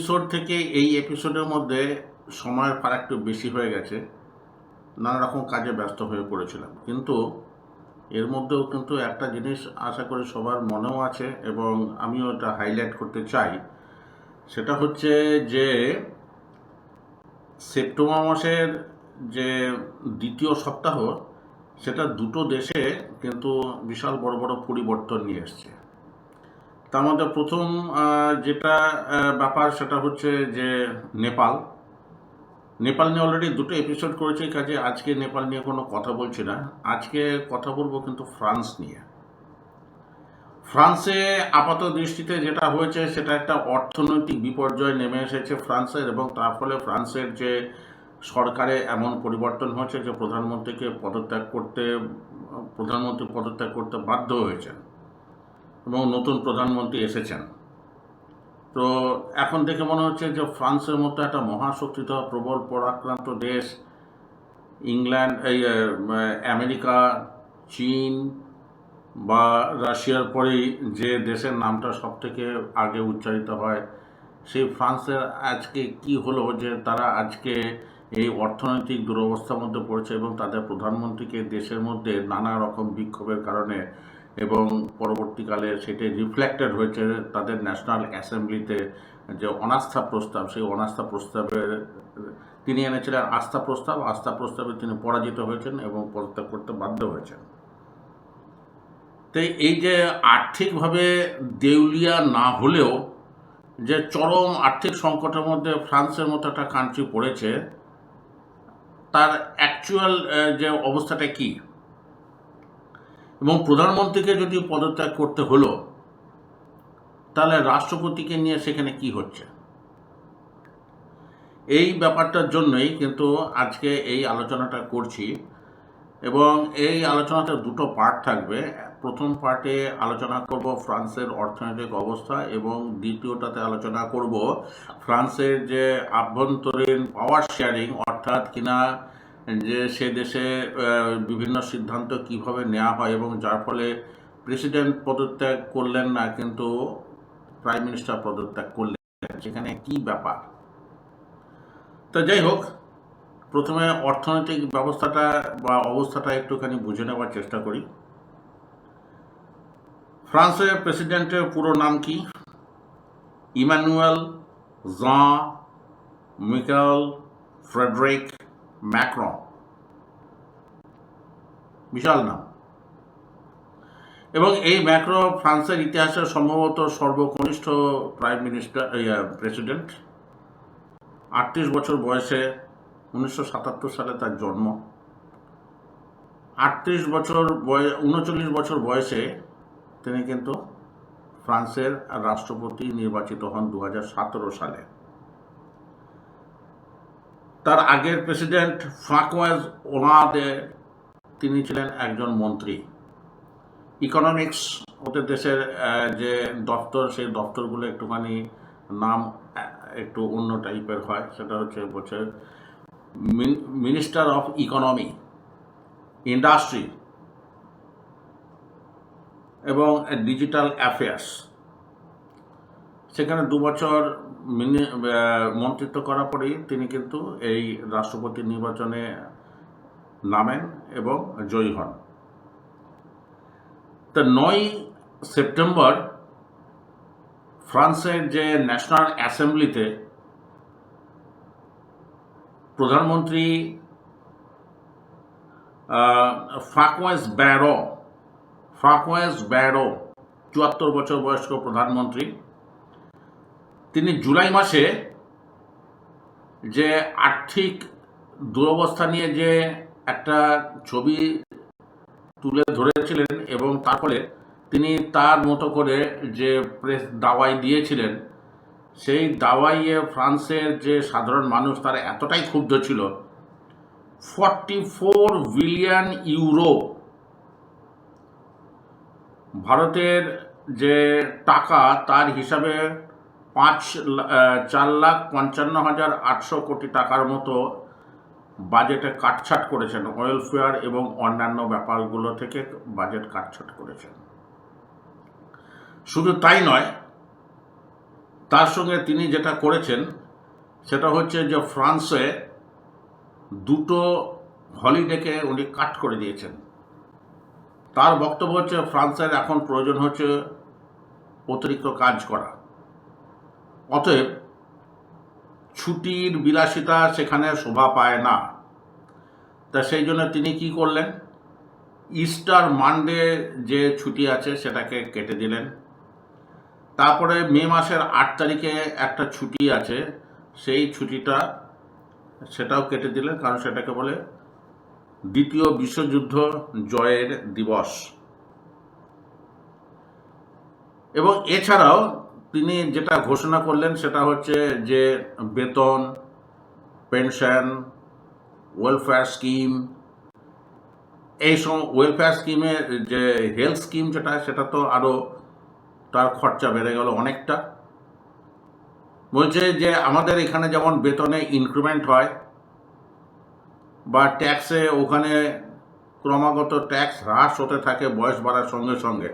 Episode থেকে এই এপিসোডের মধ্যে সময়ের ফারাক একটু বেশি হয়ে গেছে। নানা রকম কাজে ব্যস্ত হয়ে পড়েছিলাম। কিন্তু এর মধ্যেও কিন্তু একটা জিনিস আশা করি সবার মনেও আছে এবং আমিও এটা হাইলাইট করতে চাই। সেটা হচ্ছে যে, সেপ্টেম্বর মাসের যে দ্বিতীয় সপ্তাহ, সেটা দুটো দেশে কিন্তু বিশাল বড় বড় পরিবর্তন নিয়ে এসছে। তার মধ্যে প্রথম যেটা ব্যাপার সেটা হচ্ছে যে নেপাল। নেপাল নিয়ে অলরেডি দুটো এপিসোড করেছি, কাজে আজকে নেপাল নিয়ে কোনো কথা বলছি না। আজকে কথা বলব কিন্তু ফ্রান্স নিয়ে। ফ্রান্সে আপাত দৃষ্টিতে যেটা হয়েছে, সেটা একটা অর্থনৈতিক বিপর্যয় নেমে এসেছে ফ্রান্সের এবং তার ফলে ফ্রান্সের যে সরকারে এমন পরিবর্তন হয়েছে যে প্রধানমন্ত্রীকে পদত্যাগ করতে, প্রধানমন্ত্রী পদত্যাগ করতে বাধ্য হয়েছেন। এবং নতুন প্রধানমন্ত্রী এসেছেন। তো এখন দেখে মনে হচ্ছে যে ফ্রান্সের মতো একটা মহাশক্তিত প্রবল, পরাক্রান্ত দেশ, ইংল্যান্ড, এই আমেরিকা, চীন বা রাশিয়ার পরেই যে দেশের নামটা সব থেকে আগে উচ্চারিত হয়, সেই ফ্রান্সের আজকে কি হলো যে তারা আজকে এই অর্থনৈতিক দুরবস্থার মধ্যে পড়েছে এবং তাদের প্রধানমন্ত্রীকে দেশের মধ্যে নানা রকম বিক্ষোভের কারণে এবং পরবর্তীকালে সেটি রিফ্লেক্টেড হয়েছে তাদের ন্যাশনাল অ্যাসেম্বলিতে যে অনাস্থা প্রস্তাব, সেই অনাস্থা প্রস্তাবের, তিনি এনেছিলেন আস্থা প্রস্তাব, আস্থা প্রস্তাবে তিনি পরাজিত হয়েছেন এবং পদত্যাগ করতে বাধ্য হয়েছেন। তো এই যে আর্থিকভাবে দেউলিয়া না হলেও যে চরম আর্থিক সংকটের মধ্যে ফ্রান্সের মতো একটা কান্ট্রি পড়েছে, তার অ্যাকচুয়াল যে অবস্থাটা কি? এবং প্রধানমন্ত্রীকে যদি পদত্যাগ করতে হলো, তাহলে রাষ্ট্রপতিকে নিয়ে সেখানে কি হচ্ছে? এই ব্যাপারটার জন্যই কিন্তু আজকে এই আলোচনাটা করছি এবং এই আলোচনাতে দুটো পার্ট থাকবে। প্রথম পার্টে আলোচনা করব ফ্রান্সের অর্থনৈতিক অবস্থা এবং দ্বিতীয়টাতে আলোচনা করব ফ্রান্সের যে আভ্যন্তরীণ পাওয়ার শেয়ারিং অর্থাৎ কিনা যে সে দেশে বিভিন্ন সিদ্ধান্ত কীভাবে নেওয়া হয় এবং যার ফলে প্রেসিডেন্ট পদত্যাগ করলেন না, কিন্তু প্রাইম মিনিস্টার পদত্যাগ করলেন। সেখানে কি ব্যাপার? তো যাই হোক, প্রথমে অর্থনৈতিক ব্যবস্থাটা বা অবস্থাটা একটুখানি বুঝে নেওয়ার চেষ্টা করি। ফ্রান্সের প্রেসিডেন্টের পুরো নাম কি? Emmanuel Jean Michel, Frederic Macron বিশাল নাম। এবং এই ম্যাক্রো ফ্রান্সের ইতিহাসের সম্ভবত সর্বকনিষ্ঠ প্রাইম মিনিস্টার প্রেসিডেন্ট আটত্রিশ বছর বয়সে উনিশশো সাতাত্তর সালে তার জন্ম। আটত্রিশ বছর বয়স উনচল্লিশ বছর বয়সে তিনি কিন্তু ফ্রান্সের রাষ্ট্রপতি নির্বাচিত হন দু হাজার সতেরো সালে। তার আগের প্রেসিডেন্ট ফ্রাঁকোয়াজ ওনাদে তিনি ছিলেন একজন মন্ত্রী। ইকোনমিক্স ওদের দেশের যে দপ্তর, সেই দপ্তরগুলো একটুখানি নাম একটু অন্য টাইপের হয়, সেটা হচ্ছে বলছে মিনিস্টার অফ ইকোনমি, ইন্ডাস্ট্রি এবং ডিজিটাল অ্যাফেয়ার্স। সেখানে দু বছর মিনি মন্ত্রিত্ব করার পরেই তিনি কিন্তু এই রাষ্ট্রপতি নির্বাচনে নামেন এবং জয়ী হন। তা নয় সেপ্টেম্বর ফ্রান্সের যে ন্যাশনাল অ্যাসেম্বলিতে প্রধানমন্ত্রী ফ্রাকোয়েস ব্যারো ফ্রাকোয়েস ব্যারো, চুয়াত্তর বছর বয়স্ক প্রধানমন্ত্রী তিনি জুলাই মাসে যে আর্থিক দুরবস্থা নিয়ে যে একটা ছবি তুলে ধরেছিলেন এবং তার ফলে তিনি তার মতো করে যে প্রেস দাওয়াই দিয়েছিলেন, সেই দাওয়াইয়ে ফ্রান্সের যে সাধারণ মানুষ তারা এতটাই ক্ষুব্ধ ছিল ফর্টি ফোর বিলিয়ন ইউরো। ভারতের যে টাকা তার হিসাবে পাঁচ চার লাখ পঞ্চান্ন হাজার আটশো কোটি টাকার মতো বাজেটে কাটছাট করেছেন ওয়েলফেয়ার এবং অন্যান্য ব্যাপারগুলো থেকে বাজেট কাটছাট করেছেন। শুধু তাই নয়, তার সঙ্গে তিনি যেটা করেছেন, সেটা হচ্ছে যে ফ্রান্সে দুটো হলিডেকে উনি কাট করে দিয়েছেন। তার বক্তব্য হচ্ছে, ফ্রান্সের এখন প্রয়োজন হচ্ছে অতিরিক্ত কাজ করা। অতএব ছুটির বিলাসিতা সেখানে শোভা পায় না। তা সেই জন্য তিনি কি করলেন? ইস্টার মানডে যে ছুটি আছে সেটাকে কেটে দিলেন। তারপরে মে মাসের আট তারিখে একটা ছুটি আছে, সেই ছুটিটা সেটাও কেটে দিলেন, কারণ সেটাকে বলে দ্বিতীয় বিশ্বযুদ্ধ জয়ের দিবস। এবং এছাড়াও তিনি যেটা ঘোষণা করলেন সেটা হচ্ছে যে বেতন, পেনশন ওয়েলফেয়ার স্কিম এই সব ওয়েলফেয়ার স্কিমের যে হেলথ স্কিম যেটা, সেটা তো আরও তার খরচা বেড়ে গেল অনেকটা। বলছে যে আমাদের এখানে যেমন বেতনে ইনক্রিমেন্ট হয়, বা ট্যাক্সে ওখানে ক্রমাগত ট্যাক্স হ্রাস হতে থাকে বয়স বাড়ার সঙ্গে সঙ্গে।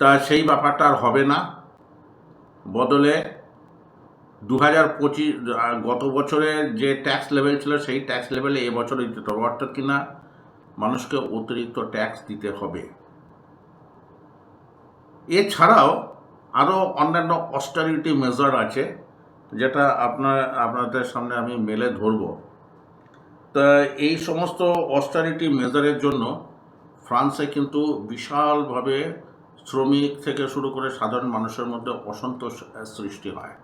তা সেই ব্যাপারটা আর হবে না। বদলে দু হাজার পঁচিশ গত বছরের যে ট্যাক্স লেভেল ছিল, সেই ট্যাক্স লেভেলে এবছর দিতে হবে অর্থাৎ কিনা মানুষকে অতিরিক্ত ট্যাক্স দিতে হবে। এছাড়াও আরও অন্যান্য অস্টারিটি মেজার আছে, যেটা আপনার, আপনাদের সামনে আমি মেলে ধরব। তা এই সমস্ত অস্টারিটি মেজারের জন্য ফ্রান্সে কিন্তু বিশালভাবে শ্রমিক থেকে শুরু করে সাধারণ মানুষের মধ্যে অসন্তোষ সৃষ্টি হয়।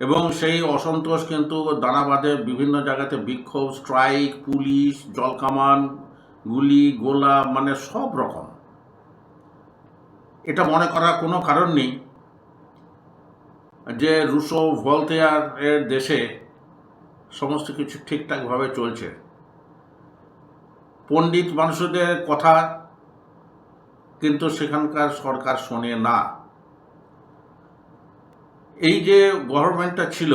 এবং সেই অসন্তোষ কিন্তু দানা বাঁধে বিভিন্ন জায়গাতে বিক্ষোভ, স্ট্রাইক, পুলিশ জলকামান গুলি, গোলা মানে সব রকম। এটা মনে করার কোনো কারণ নেই যে রুশো, ভলতেয়ার এর দেশে সমস্ত কিছু ঠিকঠাকভাবে চলছে। পণ্ডিত মানুষদের কথা কিন্তু সেখানকার সরকার শোনে না। এই যে গভর্নমেন্টটা ছিল,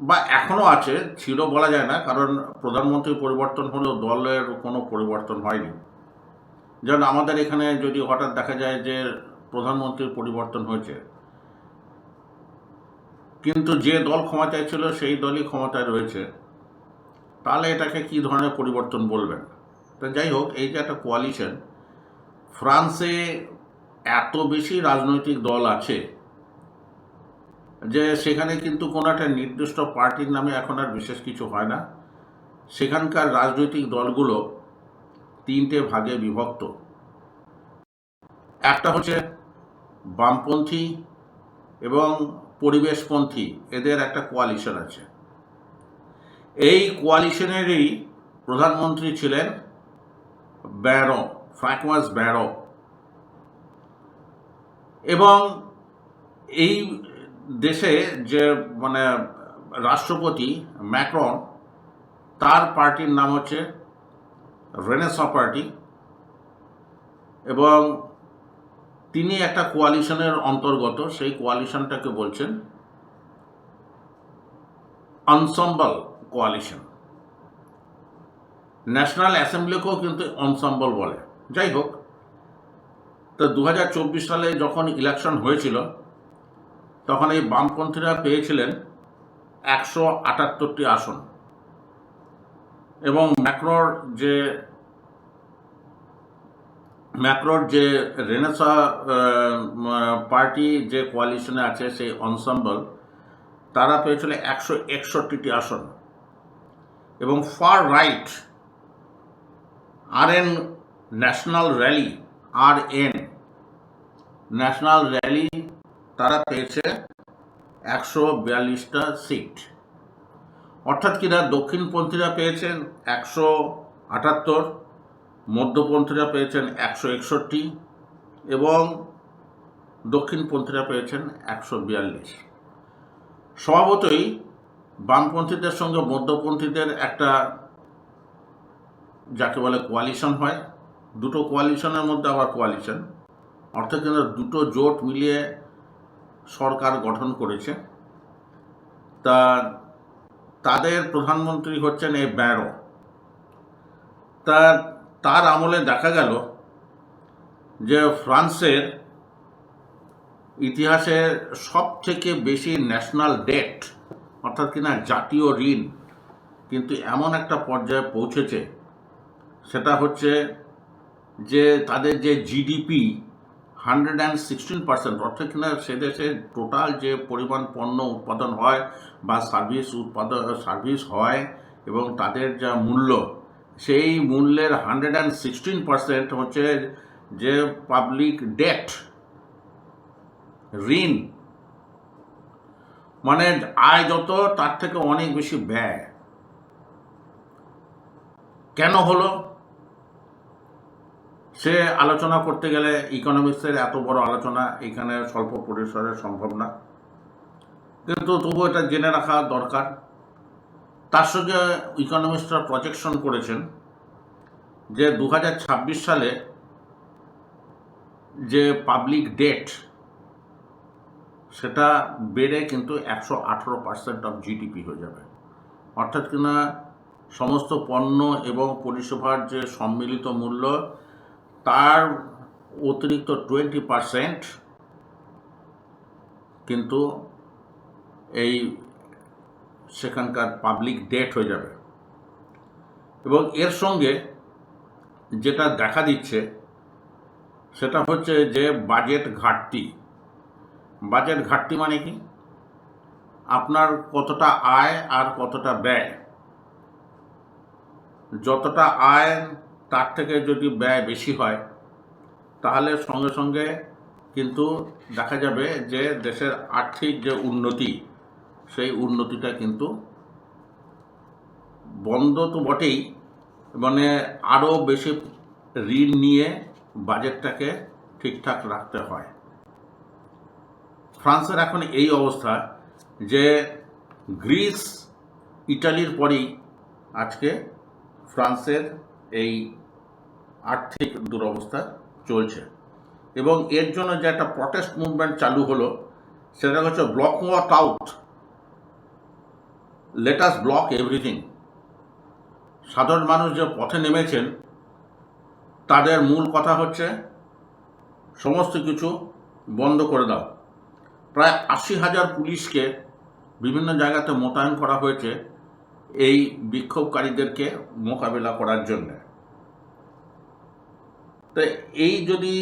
বা এখনও আছে, ছিল বলা যায় না, কারণ প্রধানমন্ত্রী পরিবর্তন হলেও দলের কোনো পরিবর্তন হয়নি। যেমন আমাদের এখানে যদি হঠাৎ দেখা যায় যে প্রধানমন্ত্রীর পরিবর্তন হয়েছে, কিন্তু যে দল ক্ষমতায় ছিল সেই দলই ক্ষমতায় রয়েছে, তাহলে এটাকে কি ধরনের পরিবর্তন বলবেন? তো যাই হোক, এই যে একটা কোয়ালিশন ফ্রান্সে এত বেশি রাজনৈতিক দল আছে যে সেখানে কিন্তু কোনো একটা নির্দিষ্ট পার্টির নামে এখন আর বিশেষ কিছু হয় না। সেখানকার রাজনৈতিক দলগুলো তিনটে ভাগে বিভক্ত। একটা হচ্ছে বামপন্থী এবং পরিবেশপন্থী, এদের একটা কোয়ালিশন আছে। এই কোয়ালিশনেরই প্রধানমন্ত্রী ছিলেন ব্যারো ফ্র্যাকমাস ব্যারো। এবং এই দেশে যে মানে রাষ্ট্রপতি ম্যাক্রন, তার পার্টির নাম হচ্ছে রেনেসা পার্টি এবং তিনি একটা কোয়ালিশনের অন্তর্গত, সেই কোয়ালিশনটাকে বলছেন আনসম্বল কোয়ালিশন ন্যাশনাল অ্যাসেম্বলিকেও কিন্তু অনসম্বল বলে। যাই হোক, তো দু হাজার চব্বিশ সালে যখন ইলেকশন হয়েছিল, তখন এই বামপন্থীরা পেয়েছিলেন একশো আটাত্তরটি আসন। এবং ম্যাক্রোর যে ম্যাক্রোর যে রেনেসা পার্টি যে কোয়ালিশনে আছে সেই অনসাম্বল তারা পেয়েছিল একশো একষট্টিটি আসন। এবং far right R N national rally R N national rally তারা পেয়েছে একশো বিয়াল্লিশটা সিট অর্থাৎ কিনা দক্ষিণপন্থীরা পেয়েছেন একশো আটাত্তর, মধ্যপন্থীরা পেয়েছেন একশো একষট্টি এবং দক্ষিণপন্থীরা পেয়েছেন একশো বিয়াল্লিশ। স্বভাবতই বামপন্থীদের সঙ্গে মধ্যপন্থীদের একটা যাকে বলে কোয়ালিশন হয়, দুটো কোয়ালিশনের মধ্যে আবার কোয়ালিশন অর্থাৎ দুটো জোট মিলিয়ে সরকার গঠন করেছে। তা তাদের প্রধানমন্ত্রী হচ্ছেন এই ব্যারো। তা তার আমলে দেখা গেল যে ফ্রান্সের ইতিহাসে সব থেকে বেশি ন্যাশনাল ডেট অর্থাৎ কিনা জাতীয় ঋণ, কিন্তু এমন একটা পর্যায়ে পৌঁছেছে সেটা হচ্ছে যে তাদের যে GDP hundred and sixteen percent অর্থাৎ কিনা সে দেশে টোটাল যে পরিমাণ পণ্য উৎপাদন হয় বা সার্ভিস উৎপাদন সার্ভিস হয় এবং তাদের যা মূল্য, সেই মূল্যের হান্ড্রেড অ্যান্ড সিক্সটিন পার্সেন্ট হচ্ছে যে পাবলিক ডেট ঋণ। মানে আয় যত, তার থেকে অনেক বেশি ব্যয়। কেন হলো? সে আলোচনা করতে গেলে ইকোনমিক্সের এত বড় আলোচনা এখানে স্বল্প পরিসরে সম্ভব না। কিন্তু তবু এটা জেনে রাখা দরকার। তার সঙ্গে ইকোনমিক্সরা প্রজেকশন করেছেন যে দু হাজার ছাব্বিশ সালে যে পাবলিক ডেট সেটা বেড়ে কিন্তু একশো আঠেরো পার্সেন্ট অফ জিডিপি হয়ে যাবে। অর্থাৎ কিনা সমস্ত পণ্য এবং পরিষেবার যে সম্মিলিত মূল্য তার অতিরিক্ত টোয়েন্টি পারসেন্ট কিন্তু এই সেখানকার পাবলিক ডেট হয়ে যাবে। এবং এর সঙ্গে যেটা দেখা দিচ্ছে, সেটা হচ্ছে যে বাজেট ঘাটতি। বাজেট ঘাটতি মানে কি? আপনার কতটা আয় আর কতটা ব্যয়। যতটা আয় তার থেকে যদি ব্যয় বেশি হয়, তাহলে সঙ্গে সঙ্গে কিন্তু দেখা যাবে যে দেশের আর্থিক যে উন্নতি, সেই উন্নতিটা কিন্তু বন্ধ তো বটেই মানে আরও বেশি ঋণ নিয়ে বাজেটটাকে ঠিকঠাক রাখতে হয়। ফ্রান্সের এখন এই অবস্থা যে গ্রিস, ইটালির পরেই আজকে ফ্রান্সের এই আর্থিক দুরবস্থা চলছে। এবং এর জন্য যে একটা প্রটেস্ট মুভমেন্ট চালু হলো, সেটা হচ্ছে block walk out let us block everything সাধারণ মানুষ যে পথে নেমেছেন, তাদের মূল কথা হচ্ছে, সমস্ত কিছু বন্ধ করে দাও। প্রায় আশি হাজার পুলিশকে বিভিন্ন জায়গাতে মোতায়েন করা হয়েছে। এই বিক্ষোভকারীদেরকে মোকাবিলা করার জন্য। তো এই যদি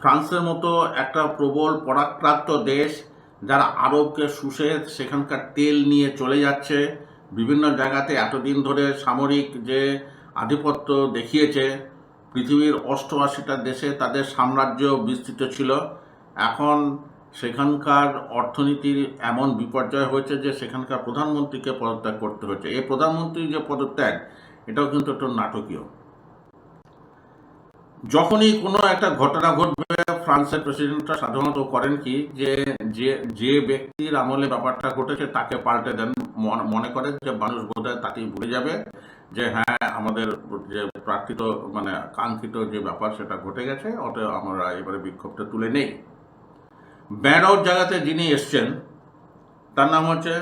ফ্রান্সের মতো একটা প্রবল পরাক্রান্ত দেশ যারা আরবকে শুষে সেখানকার তেল নিয়ে চলে যাচ্ছে, বিভিন্ন জায়গাতে এতদিন ধরে সামরিক যে আধিপত্য দেখিয়েছে, পৃথিবীর অষ্টআশিটা দেশে তাদের সাম্রাজ্য বিস্তৃত ছিল, এখন সেখানকার অর্থনীতির এমন বিপর্যয় হয়েছে যে সেখানকার প্রধানমন্ত্রীকে পদত্যাগ করতে হয়েছে। এই প্রধানমন্ত্রীর যে পদত্যাগ, এটাও কিন্তু একটু নাটকীয়। যখনই কোনো একটা ঘটনা ঘটবে, ফ্রান্সের প্রেসিডেন্টরা সাধারণত করেন কি যে যে যে ব্যক্তির আমলে ব্যাপারটা ঘটেছে তাকে পাল্টে দেন। মন- করেন যে মানুষ বোধহয় তাকেই ভুলে যাবে যে হ্যাঁ আমাদের যে প্রার্থিত মানে কাঙ্ক্ষিত যে ব্যাপার সেটা ঘটে গেছে, অতএব আমরা এবারে বিক্ষোভটা তুলে নেই। ব্যারোর জায়গাতে যিনি এসছেন, তার নাম হচ্ছে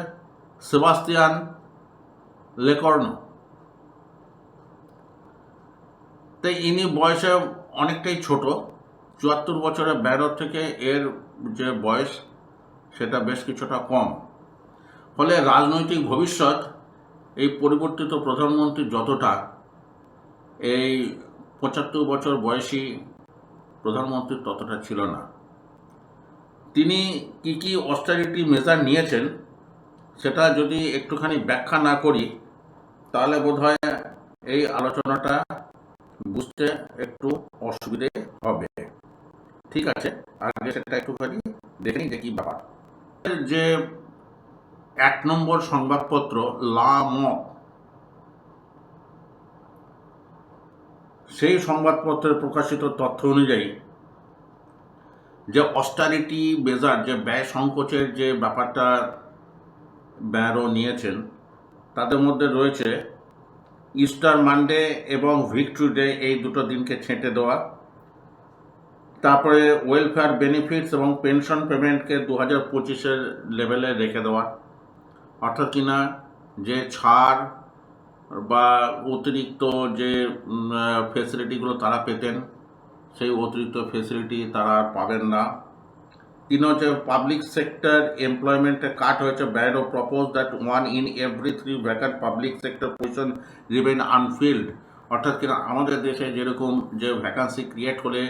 সেবাস্তিয়ান লেকর্নো। তাই ইনি বয়সে অনেকটাই ছোট, চুয়াত্তর বছরের ব্যারোর থেকে এর যে বয়স, সেটা বেশ কিছুটা কম। ফলে রাজনৈতিক ভবিষ্যৎ, এই পরিবর্তিত প্রধানমন্ত্রী যতটা, এই পঁচাত্তর বছর বয়সী প্রধানমন্ত্রীর ততটা ছিল না। তিনি কি কি অস্টারিটি মেজার নিয়েছেন, সেটা যদি একটুখানি ব্যাখ্যা না করি, তাহলে বোধহয় এই আলোচনাটা বুঝতে একটু অসুবিধে হবে। ঠিক আছে, আগে সেটা একটুখানি দেখে নিই যে কি ব্যাপার। যে এক নম্বর সংবাদপত্র, লা ম, সেই সংবাদপত্রের প্রকাশিত তথ্য অনুযায়ী অস্টারিটি বেজার, যে ব্যয় সংকোচের যে ব্যাপারটা ব্যয়ও নিয়েছেন, তাদের মধ্যে রয়েছে ইস্টার মানডে এবং ভিক্টরি ডে এই দুটো দিনকে ছেঁটে দেওয়া। তারপরে ওয়েলফেয়ার বেনিফিটস এবং পেনশন পেমেন্টকে দু হাজার পঁচিশের লেভেলে রেখে দেওয়া। অর্থাৎ কিনা যে ছাড় বা অতিরিক্ত যে ফেসিলিটিগুলো তারা পেতেন সেই অতিরিক্ত ফেসিলিটি তারা আর পাবেন না। তিন হচ্ছে পাবলিক সেক্টর এমপ্লয়মেন্টে কাট হয়েছে। Bayrou propose that one in every three vacant public sector position remain unfilled অর্থাৎ কিনা আমাদের দেশে যেরকম যে ভ্যাকান্সি ক্রিয়েট হলে,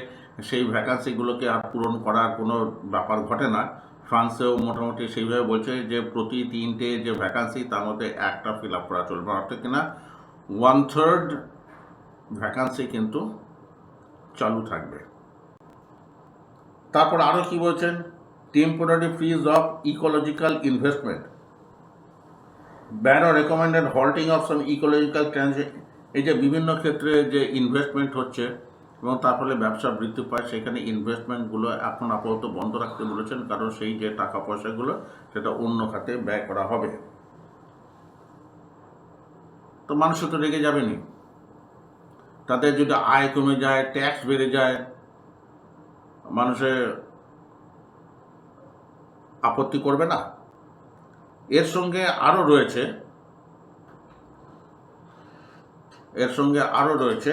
সেই ভ্যাকান্সিগুলোকে আর পূরণ করার কোনো ব্যাপার ঘটে না। ফ্রান্সেও মোটামুটি সেইভাবে বলছে যে প্রতি তিনটে যে ভ্যাকান্সি তার মধ্যে একটা ফিল আপ করা চলবে। অর্থাৎ কিনা ওয়ান থার্ড ভ্যাকান্সি কিন্তু চালু থাকবে। তারপর আরও কি বলছেন? Temporary freeze of ecological investment Bayrou recommended halting of some ecological এই যে বিভিন্ন ক্ষেত্রে যে ইনভেস্টমেন্ট হচ্ছে এবং তার ফলে ব্যবসা বৃদ্ধি পায়, সেখানে ইনভেস্টমেন্টগুলো এখন আপাতত বন্ধ রাখতে বলেছেন, কারণ সেই যে টাকা পয়সাগুলো সেটা অন্য খাতে ব্যয় করা হবে। তো মানুষ তো রেগে যাবেনি তাদের যদি আয় কমে যায় ট্যাক্স বেড়ে যায় মানুষের আপত্তি করবে না। এর সঙ্গে আরও রয়েছে, এর সঙ্গে আরও রয়েছে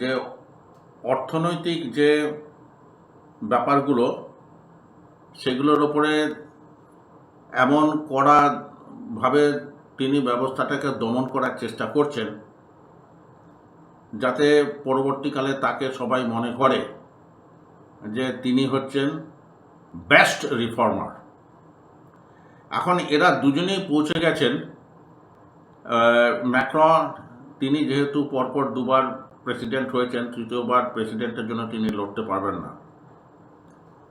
যে অর্থনৈতিক যে ব্যাপারগুলো, সেগুলোর ওপরে এমন কড়াভাবে তিনি ব্যবস্থাটাকে দমন করার চেষ্টা করছেন। যাতে পরবর্তীকালে তাকে সবাই মনে করে যে তিনি হচ্ছেন বেস্ট রিফর্মার। এখন এরা দুজনেই পৌঁছে গেছেন ম্যাক্রন, তিনি যেহেতু পরপর দুবার প্রেসিডেন্ট হয়েছেন, তৃতীয়বার প্রেসিডেন্টের জন্য তিনি লড়তে পারবেন না।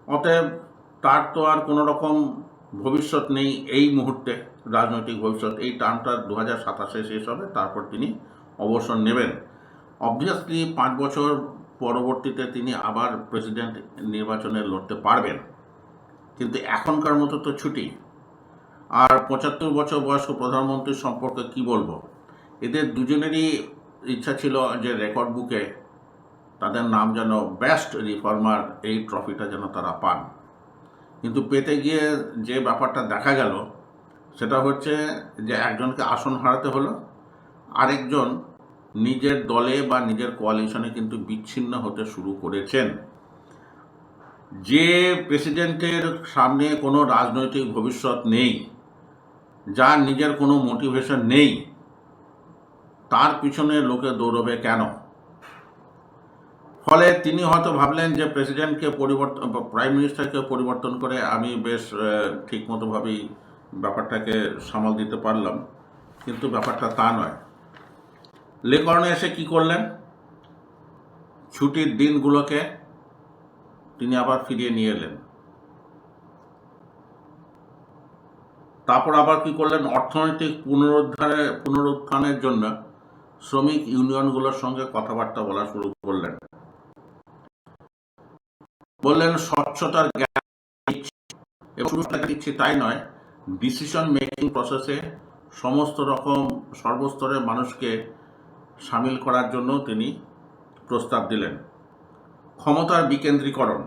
অতএব তার তো আর কোনো রকম ভবিষ্যৎ নেই এই মুহূর্তে, রাজনৈতিক ভবিষ্যৎ। এই টার্মটা দু হাজার সাতাশে শেষ হবে, তারপর তিনি অবসর নেবেন। অবভিয়াসলি পাঁচ বছর পরবর্তীতে তিনি আবার প্রেসিডেন্ট নির্বাচনে লড়তে পারবেন। কিন্তু এখনকার মতো তো ছুটি। আর পঁচাত্তর বছর বয়স্ক প্রধানমন্ত্রীর সম্পর্কে কি বলব? এদের দুজনেরই ইচ্ছা ছিল যে রেকর্ড বুকে তাদের নাম যেন বেস্ট রিফর্মার এই ট্রফিটা যেন তারা পান। কিন্তু পেতে গিয়ে যে ব্যাপারটা দেখা গেল, সেটা হচ্ছে যে একজনকে আসন হারাতে হলো, আরেকজন নিজের দলে বা নিজের কোয়ালিশনে কিন্তু বিচ্ছিন্ন হতে শুরু করেছেন। যে প্রেসিডেন্টের সামনে কোনো রাজনৈতিক ভবিষ্যৎ নেই, যার নিজের কোনো মোটিভেশন নেই, তার পিছনে লোকে দৌড়বে কেন? ফলে তিনি হয়তো ভাবলেন যে প্রেসিডেন্টকে পরিবর্তন প্রাইম মিনিস্টারকে পরিবর্তন করে আমি বেশ ঠিকমতোভাবেই ব্যাপারটাকে সামাল দিতে পারলাম। কিন্তু ব্যাপারটা তা নয়। লেকর্নে এসে কি করলেন? ছুটির দিনগুলোকে তিনি আবার ফিরিয়ে নিয়ে এলেন। তারপর আবার কি করলেন? অর্থনৈতিক পুনরুদ্ধারে, পুনরুত্থানের জন্য শ্রমিক ইউনিয়নগুলোর সঙ্গে কথাবার্তা বলা শুরু করলেন। বললেন, স্বচ্ছতার দিচ্ছি, তাই নয়। ডিসিশন মেকিং প্রসেসে সমস্ত রকম সর্বস্তরের মানুষকে সামিল করার জন্য তিনি প্রস্তাব দিলেন। ক্ষমতার বিকেন্দ্রীকরণ।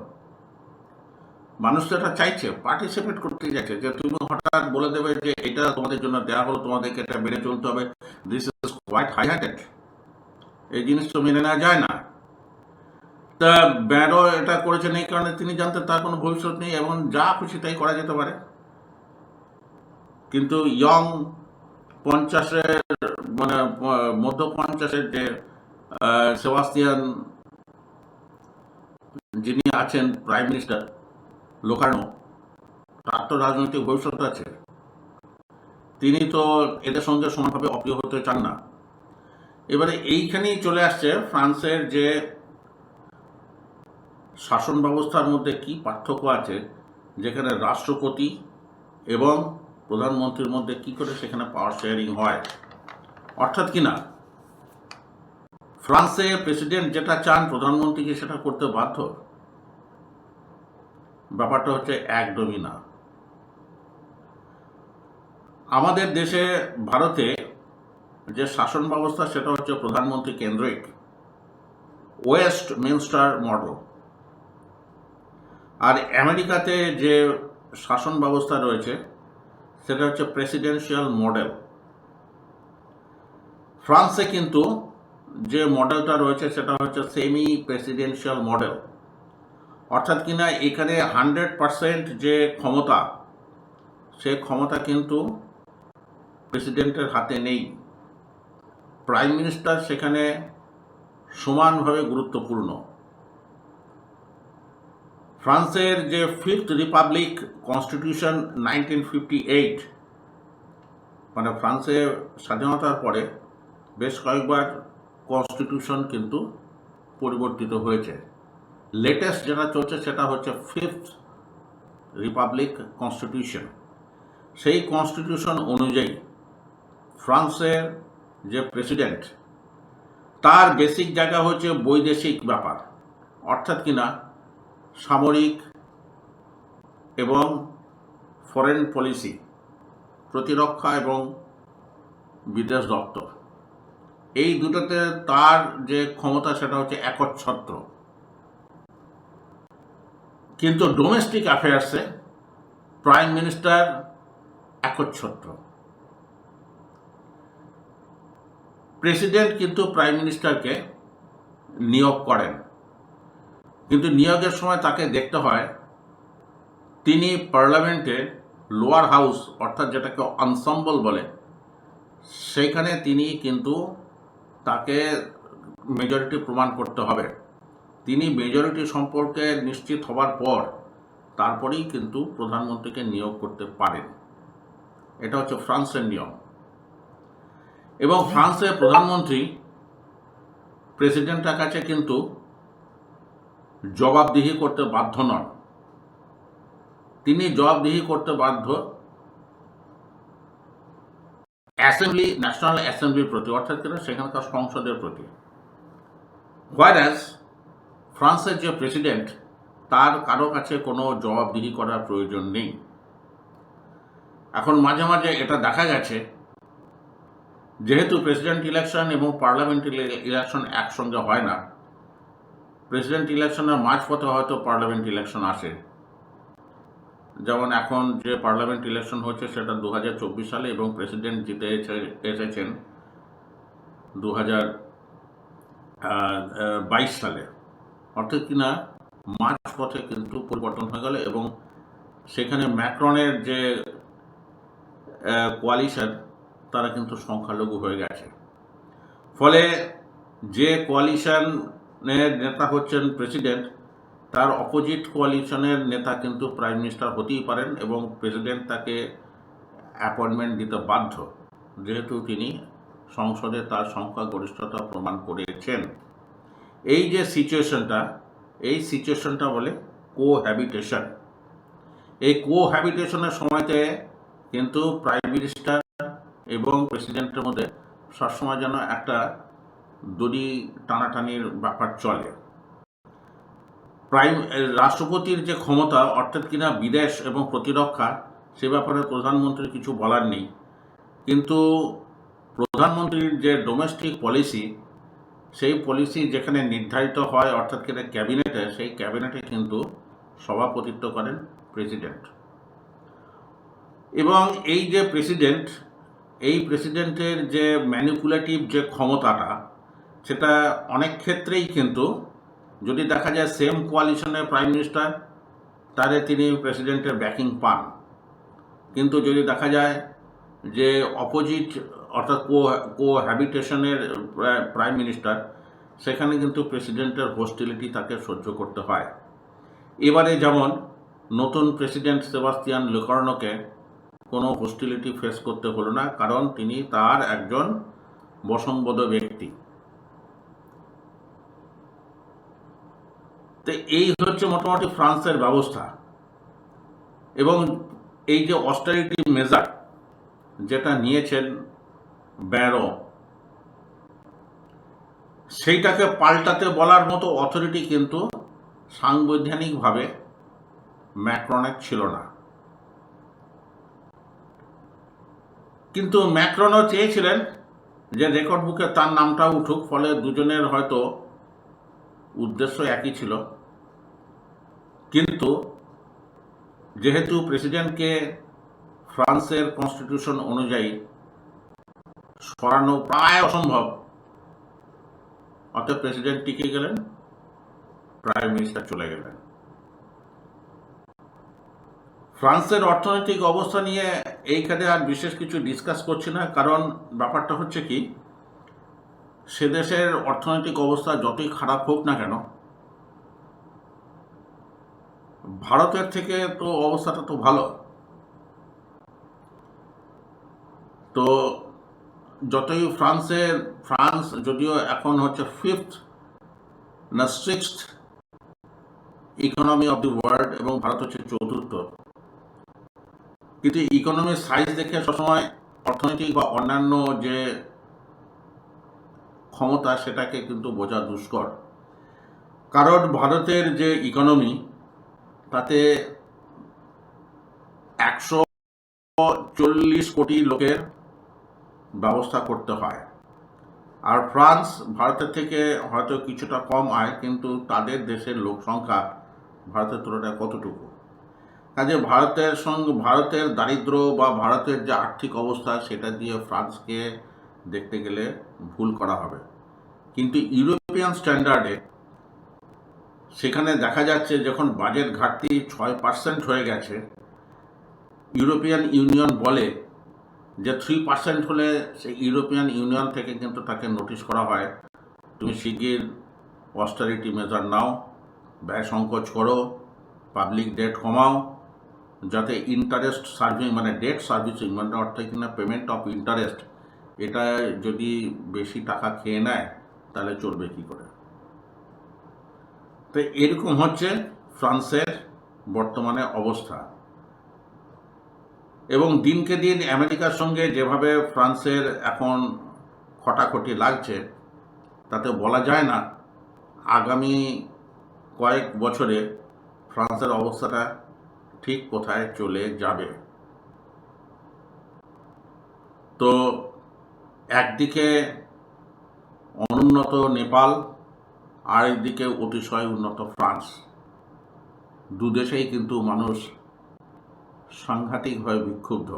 মানুষ তো এটা চাইছে পার্টিসিপেট করতে চাইছে যে তুমি হঠাৎ বলে দেবে যে এটা তোমাদের জন্য দেওয়া হলো তোমাদেরকে এটা মেনে চলতে হবে। This is quite high hearted এই জিনিস তো মেনে নেওয়া যায় না। তা ব্যারো এটা করেছেন এই কারণে তিনি জানতেন তার কোনো ভবিষ্যৎ নেই, এবং যা খুশি তাই করা যেতে পারে। কিন্তু ইয়ং পঞ্চাশের মানে মধ্য পঞ্চাশের যে সেবাস্তিয়ান যিনি আছেন প্রাইম মিনিস্টার লোকানো, তার তো রাজনৈতিক ভবিষ্যৎ আছে। তিনি তো এদের সঙ্গে সমানভাবে অপ্রিয় হতে চান না। এবারে এইখানেই চলে আসছে ফ্রান্সের যে শাসন ব্যবস্থার মধ্যে কি পার্থক্য আছে, যেখানে রাষ্ট্রপতি এবং প্রধানমন্ত্রীর মধ্যে কি করে সেখানে পাওয়ার শেয়ারিং হয়? অর্থাৎ কি না? ফ্রান্সে প্রেসিডেন্ট যেটা চান, প্রধানমন্ত্রীকে সেটা করতে বাধ্য। ব্যাপারটা হচ্ছে একদমই না। আমাদের দেশে, ভারতে যে শাসন ব্যবস্থা, সেটা হচ্ছে প্রধানমন্ত্রী কেন্দ্রিক ওয়েস্ট মিনস্টার মডেল আর আমেরিকাতে যে শাসন ব্যবস্থা রয়েছে সেটা হচ্ছে প্রেসিডেন্সিয়াল মডেল ফ্রান্সে কিন্তু যে মডেলটা রয়েছে, সেটা হচ্ছে সেমি প্রেসিডেন্সিয়াল মডেল অর্থাৎ কিনা এখানে হান্ড্রেড পারসেন্ট যে ক্ষমতা, সে ক্ষমতা কিন্তু প্রেসিডেন্টের হাতে নেই। প্রাইম মিনিস্টার সেখানে সমানভাবে গুরুত্বপূর্ণ। ফ্রান্সের যে fifth republic constitution nineteen fifty eight মানে ফ্রান্সের স্বাধীনতার পরে বেশ কয়েকবার কনস্টিটিউশন কিন্তু পরিবর্তিত হয়েছে। লেটেস্ট যেটা চলছে সেটা হচ্ছে ফিফথ রিপাবলিক কনস্টিটিউশন। সেই কনস্টিটিউশন অনুযায়ী ফ্রান্সের যে প্রেসিডেন্ট, তার বেসিক জায়গা হচ্ছে বৈদেশিক ব্যাপার। অর্থাৎ কিনা সামরিক এবং ফরেন পলিসি প্রতিরক্ষা এবং বিদেশ দপ্তর। এই দুটোতে তার যে ক্ষমতা, সেটা হচ্ছে একচ্ছত্র। কিন্তু ডোমেস্টিক অ্যাফেয়ার্সে প্রাইম মিনিস্টার একচ্ছত্র। প্রেসিডেন্ট কিন্তু প্রাইম মিনিস্টারকে নিয়োগ করেন। কিন্তু নিয়োগের সময় তাকে দেখতে হয়, তিনি পার্লামেন্টে লোয়ার হাউস, অর্থাৎ যেটাকে আনসাম্বল বলে, সেইখানে তিনি কিন্তু তাকে মেজরিটি প্রমাণ করতে হবে। তিনি মেজরিটি সম্পর্কে নিশ্চিত হবার পর তারপরেই কিন্তু প্রধানমন্ত্রীকে নিয়োগ করতে পারেন। এটা হচ্ছে ফ্রান্সের নিয়ম। এবং ফ্রান্সের প্রধানমন্ত্রী প্রেসিডেন্টের কাছে কিন্তু জবাবদিহি করতে বাধ্য নন। তিনি জবাবদিহি করতে বাধ্য অ্যাসেম্বলি, ন্যাশনাল অ্যাসেম্বলির প্রতি, অর্থাৎ কিনা সেখানকার সংসদের প্রতি। হোয়ারাস, ফ্রান্সের যে প্রেসিডেন্ট, তার কারও কাছে কোনো জবাবদিহি করার প্রয়োজন নেই। এখন মাঝে মাঝে এটা দেখা গেছে, যেহেতু প্রেসিডেন্ট ইলেকশন এবং পার্লামেন্ট ইলেকশন একসঙ্গে হয় না প্রেসিডেন্ট ইলেকশনের মাঝপথে হয়তো পার্লামেন্ট ইলেকশন আসে। যেমন এখন যে পার্লামেন্ট ইলেকশন হচ্ছে সেটা দু হাজার চব্বিশ সালে এবং প্রেসিডেন্ট জিতে এসে- এসেছেন দু বাইশ সালে। অর্থাৎ কিনা মাঝপথে কিন্তু পরিবর্তন হয়ে গেল এবং সেখানে ম্যাক্রনের যে কোয়ালিশন তারা কিন্তু সংখ্যালঘু হয়ে গেছে। ফলে যে কোয়ালিশনের নেতা হচ্ছেন প্রেসিডেন্ট। তার অপোজিট কোয়ালিশনের নেতা কিন্তু প্রাইম মিনিস্টার হতেই পারেন এবং প্রেসিডেন্ট তাকে অ্যাপয়েন্টমেন্ট দিতে বাধ্য, যেহেতু তিনি সংসদে তার সংখ্যাগরিষ্ঠতা প্রমাণ করেছেন। এই যে সিচুয়েশনটা, এই সিচুয়েশনটা বলে কোহ্যাবিটেশন। এই কোহ্যাবিটেশনের সময়তে কিন্তু প্রাইম মিনিস্টার এবং প্রেসিডেন্টের মধ্যে সবসময় যেন একটা দড়ি টানাটানির ব্যাপার চলে। প্রাইম রাষ্ট্রপতির যে ক্ষমতা, অর্থাৎ কিনা বিদেশ এবং প্রতিরক্ষা, সে ব্যাপারে প্রধানমন্ত্রীর কিছু বলার নেই। কিন্তু প্রধানমন্ত্রীর যে ডোমেস্টিক পলিসি সেই পলিসি যেখানে নির্ধারিত হয়, অর্থাৎ কিনা ক্যাবিনেটে, সেই ক্যাবিনেটে কিন্তু সভাপতিত্ব করেন প্রেসিডেন্ট। এবং এই যে প্রেসিডেন্ট, এই প্রেসিডেন্টের যে ম্যানিপুলেটিভ যে ক্ষমতাটা সেটা অনেক ক্ষেত্রেই কিন্তু যদি দেখা যায় সেম কোয়ালিশনের প্রাইম মিনিস্টার তাহলে তিনি প্রেসিডেন্টের ব্যাকিং পান। কিন্তু যদি দেখা যায় যে অপোজিট অর্থাৎ কো কো হ্যাবিটেশনের প্রাইম মিনিস্টার সেখানে কিন্তু প্রেসিডেন্টের হোস্টিলিটি তাকে সহ্য করতে হয়। এবারে যেমন নতুন প্রেসিডেন্ট সেবাস্তিয়ান লেকর্নকে কোনো হোস্টিলিটি ফেস করতে হলো না, কারণ তিনি তার একজন বসংবদ ব্যক্তি। তো এই হচ্ছে মোটামুটি ফ্রান্সের ব্যবস্থা। এবং এই যে অস্টারিটি মেজার যেটা নিয়েছেন ব্যারো, সেইটাকে পাল্টাতে বলার মতো অথরিটি কিন্তু সাংবিধানিকভাবে ম্যাক্রনের ছিল না। কিন্তু ম্যাক্রনও চেয়েছিলেন যে রেকর্ড বুকে তার নামটা উঠুক, ফলে দুজনের হয়তো উদ্দেশ্য একই ছিল। কিন্তু যেহেতু প্রেসিডেন্টকে ফ্রান্সের কনস্টিটিউশন অনুযায়ী সরানো প্রায় অসম্ভব অর্থাৎ প্রেসিডেন্ট টিকে গেলেন, প্রাইম মিনিস্টার চলে গেলেন। ফ্রান্সের অর্থনৈতিক অবস্থা নিয়ে এইখানে আর বিশেষ কিছু ডিসকাস করছি না, কারণ ব্যাপারটা হচ্ছে কি সে দেশের অর্থনৈতিক অবস্থা যতই খারাপ হোক না কেন, ভারতের থেকে তো অবস্থাটা তো ভালো। তো যতই ফ্রান্সের, ফ্রান্স যদিও এখন হচ্ছে ফিফথ না sixth economy of the world এবং ভারত হচ্ছে চতুর্থ। কিন্তু ইকোনমির সাইজ দেখে সবসময় অর্থনৈতিক বা অন্যান্য যে ক্ষমতা সেটাকে কিন্তু বোঝা দুষ্কর। কারণ ভারতের যে ইকোনমি তাতে একশো চল্লিশ কোটি লোকের ব্যবস্থা করতে হয়। আর ফ্রান্স ভারতের থেকে হয়তো কিছুটা কম আয়, কিন্তু তাদের দেশের লোক সংখ্যা ভারতের তুলনায় কতটুকু? কাজে ভারতের সঙ্গে, ভারতের দারিদ্র বা ভারতের যে আর্থিক অবস্থা, সেটা দিয়ে ফ্রান্সকে দেখতে গেলে ভুল করা হবে। কিন্তু ইউরোপিয়ান স্ট্যান্ডার্ডে সেখানে দেখা যাচ্ছে যখন বাজেট ঘাটতি ছয় পার্সেন্ট হয়ে গেছে, ইউরোপিয়ান ইউনিয়ন বলে যে থ্রি পার্সেন্ট হলে সেই ইউরোপিয়ান ইউনিয়ন থেকে কিন্তু তাকে নোটিশ করা হয়, তুমি শিগগির অস্টারিটি মেজার নাও, ব্যয় সংকোচ করো, পাবলিক ডেট কমাও, যাতে ইন্টারেস্ট সার্ভিং মানে ডেট সার্ভিসিং মানে অর্থাৎ কিনা পেমেন্ট অফ ইন্টারেস্ট এটা যদি বেশি টাকা খেয়ে নেয়, তাহলে চলবে কি করে? তো এরকম হচ্ছে ফ্রান্সের বর্তমানে অবস্থা। এবং দিনকে দিন আমেরিকার সঙ্গে যেভাবে ফ্রান্সের এখন খটাখটি লাগছে, তাতে বলা যায় না আগামী কয়েক বছরে ফ্রান্সের অবস্থাটা ঠিক কোথায় চলে যাবে। তো একদিকে অনুন্নত নেপাল আর একদিকে অতিশয় উন্নত ফ্রান্স। দু দেশেই কিন্তু মানুষ সাংঘাতিকভাবে বিক্ষুব্ধ।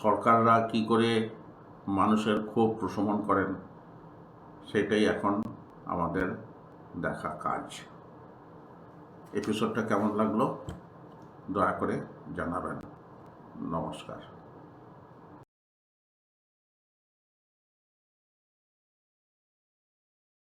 সরকাররা কি করে মানুষের ক্ষোভ প্রশমন করেন, সেটাই এখন আমাদের দেখা কাজ। এপিসোডটা কেমন লাগল? দয়া করে জানাবেন। নমস্কার।